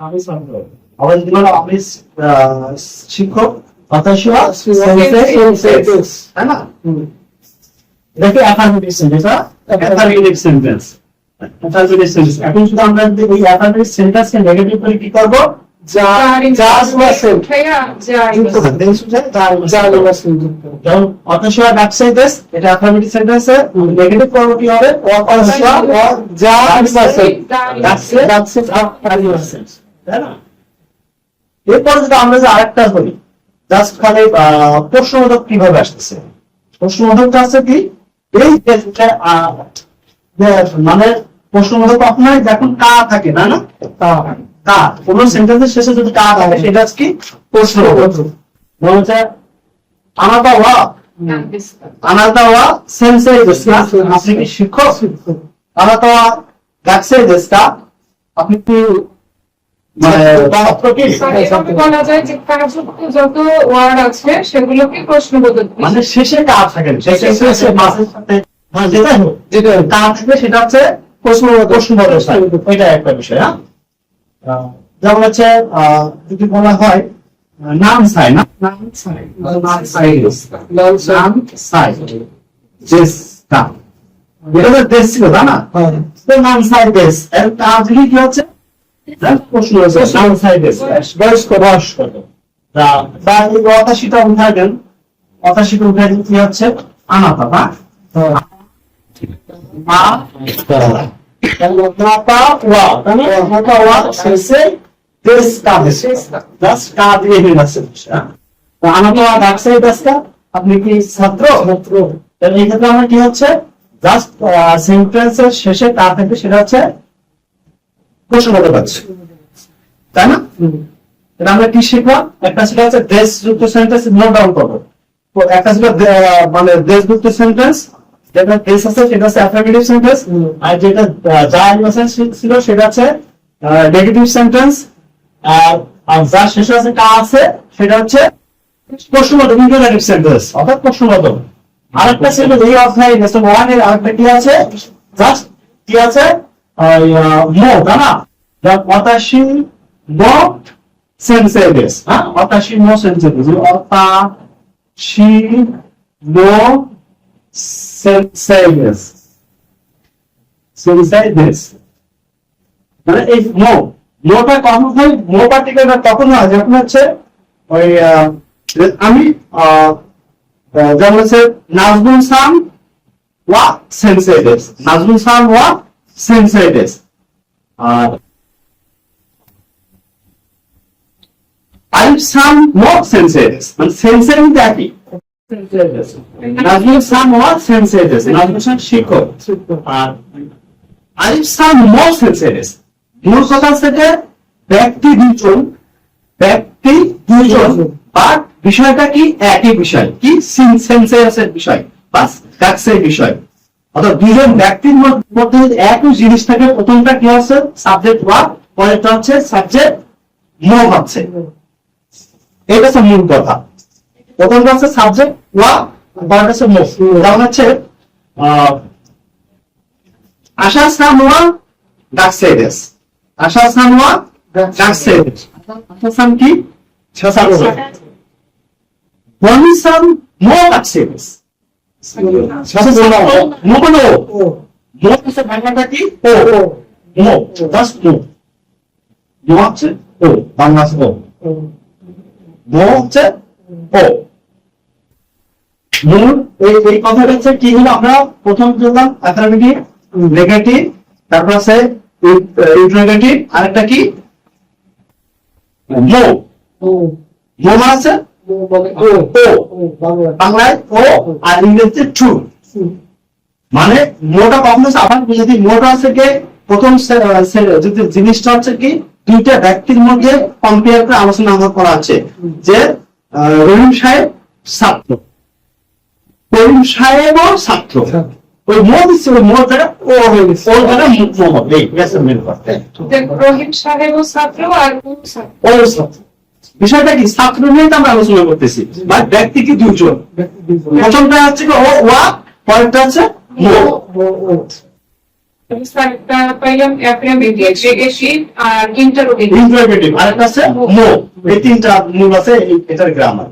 আমি ছাত্র আবার যদি বলো আহ, শিক্ষক. তাই না? এটাকে affirmative sentence affirmative sentence affirmative sentence এখন শুধু আমরা যদি এই অ্যাফার্মেটিভ সেন্টেন্সকে নেগেটিভ করে কি করব? অথবা ব্যবসায়ী দেশ এটা নেগেটিভ হবে? এরপর যদি আমরা যে আরেকটা বলি জাস্ট খালি আহ, প্রশ্নবোধক কীভাবে আসতেছে? প্রশ্নবোধকটা আছে কি? এই মানে প্রশ্নবোধক আপনার যখন কা থাকে না না? কোন সেন্টেন্সের শেষে যদি কা থাকে সেটা হচ্ছে কি? প্রশ্নবোধক মনে হচ্ছে আনাদা ওয়া? আনাদা ওয়া সেন্সেই দেশকা আপনি কি শিক্ষক? আনাদা ওয়া গাকসেই দেশকা আপনি কি মানে মানে শেষে কাজ মানে সেটা হচ্ছে প্রশ্ন প্রশ্নবোধক সাইন। ওইটা একটা বিষয় হ্যাঁ? যেমন হচ্ছে যদি বলা হয় নাম সাই না? নাম সাই। নাম সাই নাম সাই। দেশ এটা তো দেশ ছিল তাই না? তো নাম সাই দেশ। এর কাজ কি হচ্ছে? প্রশ্ন হচ্ছে নাম সাই দেশ বয়স বয়স কত বা এই অতাশিটা উঠায় দেন অতাশিটা উঠায় দিন কি হচ্ছে? আনাতা মা মাতা ওয়া তাই না মাতা ওয়া শেষে দেশ কা দেশ জাস্ট কা দিয়ে হয়ে যাচ্ছে হ্যাঁ? তো আনাতা ওয়া ডাকছে দেশটা আপনি কি ছাত্র ছাত্র তাহলে এই ক্ষেত্রে আমার কি হচ্ছে জাস্ট সেন্টেন্সের শেষে কা থাকবে সেটা হচ্ছে প্রশ্ন করতে পারছি তাই না এটা আমরা কি শিখলাম একটা ছিল হচ্ছে দেশযুক্ত সেন্টেন্স নোট ডাউন করব তো একটা আহ, মানে দেশযুক্ত সেন্টেন্স যেটা দেশ আছে সেটা হচ্ছে অ্যাফার্মেটিভ সেন্টেন্স আর যেটা যা ইমোশন ছিল সেটা হচ্ছে নেগেটিভ সেন্টেন্স আর যা শেষে আছে কা আছে সেটা হচ্ছে প্রশ্নবোধক ইন্টারনেটিভ সেন্টেন্স অর্থাৎ প্রশ্নবোধক। আরেকটা ছিল এই অধ্যায় লেসন ওয়ানের আরেকটা কি আছে? জাস্ট কি আছে? মো তাই না। অতাশি মো সেন্সেবেস হ্যাঁ? অতাশি মো সেন্সেবেস অতা শি মো সেন্সেবেস সেন্সেবেস মানে এই মো, মোটা কখন হয় মো পার্টিকুলার তখন হয় যখন হচ্ছে ওই আমি যেমন হচ্ছে নাজমুল সাম ওয়া সেন্সেটেস নাজমুল সাম ওয়া সেন্সেটেস আর আলিফ সাম নো সেন্সেটেস মানে সেন্সের মধ্যে একই। নাজমুল সেন্সেটেস নাজমুল সাম শিক্ষক আর নো সেন্সেটেস মূল কথা হচ্ছে যে ব্যক্তি দুজন ব্যক্তি দুজন বাট বিষয়টা কি? একই বিষয়। কি? বিষয় বিষয়। অর্থাৎ দুজন ব্যক্তির মধ্যে একই জিনিস থাকে প্রথমটা কি হচ্ছে? সাবজেক্ট ওয়া পরেরটা হচ্ছে সাবজেক্ট নো হচ্ছে। এটা হচ্ছে মূল কথা। প্রথমটা হচ্ছে সাবজেক্ট ওয়া পরেরটা হচ্ছে নো যেমন হচ্ছে আশা সামোয়া ডাকসেদেস আশা সামোয়া ডাকসেদেস আশা সাম কি? সাসানো বনিসাম নো ডাকসেদেস নো কোনো? নো হচ্ছে বাংলাটা কি? ও। নো জাস্ট নো নো হচ্ছে ও, বাংলা ও। নো হচ্ছে ও। মূল এই কথাটা হচ্ছে কি হলো আমরা প্রথম বললাম অ্যাফার্মেটিভ নেগেটিভ তারপর আছে ইন্টারোগেটিভ আরেকটা কি? মানে আছে? বাংলায়। ও আর ইংরেজিতে ট্রু মানে মোটা কখন আবার যদি মোটা আছে কি? প্রথম সে- যদি জিনিসটা হচ্ছে কি? দুইটা ব্যক্তির মধ্যে কম্পেয়ার করে আলোচনা করা আছে। যে আহ, রহিম সাহেব ছাত্র। করিম সাহেবও ছাত্র। ওই মো দিচ্ছে ওই মো জায়গা ও হয়ে গেছে। ওর হবে গেছে মেন করতে রহিম সাহেব ছাত্র আর ও ছাত্র। বিষয়টা কি? ছাত্র নিয়ে তো আমরা আলোচনা করতেছি। বা ব্যক্তি কি দুজন? প্রথমটা হচ্ছে কি ও ওয়া পরেরটা হচ্ছে আর তিনটা মূল আছে এটার গ্রামার